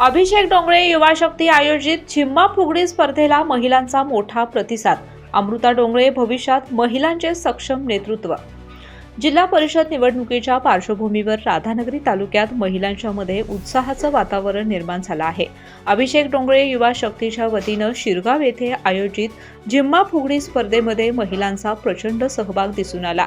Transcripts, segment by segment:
अभिषेक डोंगरे युवा शक्ती आयोजित झिम्मा फुगडी स्पर्धेला महिलांचा मोठा प्रतिसाद. अमृता डोंगरे भविष्यात महिलांचे सक्षम नेतृत्व. जिल्हा परिषद निवडणुकीच्या पार्श्वभूमीवर राधानगरी तालुक्यात महिलांच्या मध्ये उत्साहाचं वातावरण निर्माण झालं आहे. अभिषेक डोंगळे युवा शक्तीच्या वतीनं शिरगाव येथे आयोजित झिम्मा फुगडी स्पर्धेमध्ये महिलांचा प्रचंड सहभाग दिसून आला.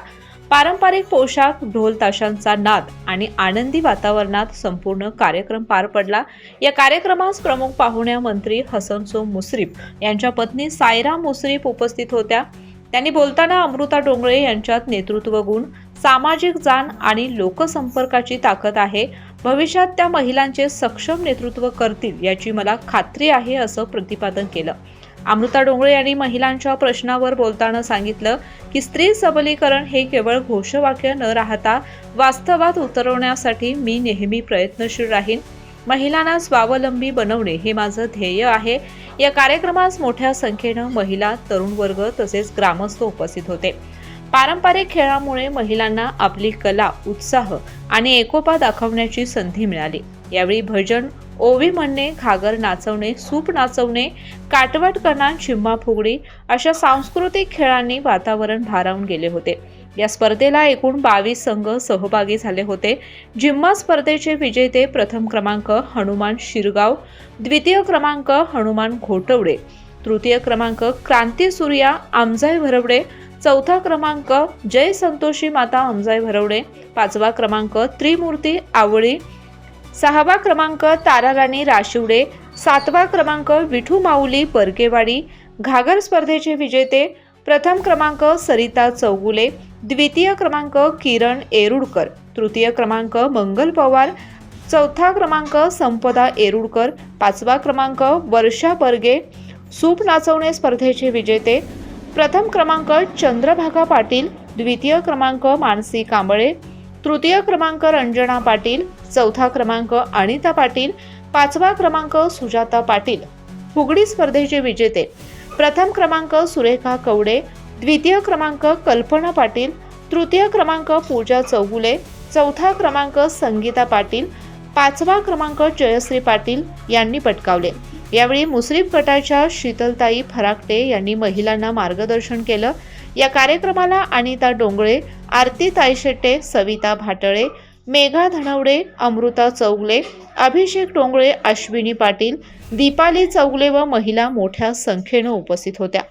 पारंपरिक पोशाख ढोल ताशांचा नाद आणि आनंदी वातावरणात संपूर्ण कार्यक्रम पार पडला. या कार्यक्रमास प्रमुख पाहुण्या मंत्री हसनसो मुश्रीफ यांच्या पत्नी सायरा मुश्रीफ उपस्थित होत्या. त्यांनी बोलताना अमृता डोंगरे यांच्यात नेतृत्व गुण सामाजिक जाण आणि लोकसंपर्काची ताकद आहे. भविष्यात त्या महिलांचे सक्षम नेतृत्व करतील याची मला खात्री आहे असं प्रतिपादन केलं. अमृता डोंगरे यांनी महिलांच्या प्रश्नावर बोलताना सांगितलं की स्त्री सबलीकरण हे केवळ घोषवाक्य न राहता वास्तवात उतरवण्यासाठी मी नेहमी प्रयत्नशील राहीन. महिलांना स्वावलंबी बनवणे हे माझं ध्येय आहे. या कार्यक्रमास मोठ्या संख्येनं महिला तरुण वर्ग तसेच ग्रामस्थ उपस्थित होते. पारंपरिक खेळामुळे महिलांना आपली कला उत्साह आणि एकोपा दाखवण्याची संधी मिळाली. यावेळी भजन ओवी म्हणणे घागर नाचवणे सूप नाचवणे काटवाट कणान शिम्मा फुगडी अशा सांस्कृतिक खेळांनी वातावरण भारावून गेले होते. या स्पर्धेला एकूण बावीस संघ सहभागी झाले होते. जिम्मा स्पर्धेचे विजेते प्रथम क्रमांक हनुमान शिरगाव द्वितीय क्रमांक हनुमान घोटवडे तृतीय क्रमांक क्रांती सूर्या आमजाई भरवडे चौथा क्रमांक जय संतोषी माता आमजाई भरवडे पाचवा क्रमांक त्रिमूर्ती आवळी सहावा क्रमांक ताराराणी राशिवडे सातवा क्रमांक विठू माऊली परकेवाडी घागर स्पर्धेचे विजेते प्रथम क्रमांक सरिता चौगुले द्वितीय क्रमांक किरण एरुडकर तृतीय क्रमांक मंगल पवार चौथा क्रमांक संपदा एरुडकर पाचवा क्रमांक वर्षा बर्गे सूप नाचवणे स्पर्धेचे विजेते प्रथम क्रमांक चंद्रभागा पाटील द्वितीय क्रमांक मानसी कांबळे तृतीय क्रमांक रंजना पाटील चौथा क्रमांक अनिता पाटील पाचवा क्रमांक सुजाता पाटील. फुगडी स्पर्धेचे विजेते. प्रथम क्रमांक सुरेखा कवडे द्वितीय क्रमांक कल्पना पाटील तृतीय क्रमांक पूजा चौगुले चौथा क्रमांक संगीता पाटील पाचवा क्रमांक जयश्री पाटील यांनी पटकावले. यावेळी मुस्लिम गटाच्या शीतलताई फराकटे यांनी महिलांना मार्गदर्शन केलं. या कार्यक्रमाला अनिता डोंगळे आरती तायशेट्टे सविता भाटळे मेघा धनवडे अमृता चौगले अभिषेक डोंगळे अश्विनी पाटील दीपाली चौगले व महिला मोठ्या संख्येनं उपस्थित होत्या.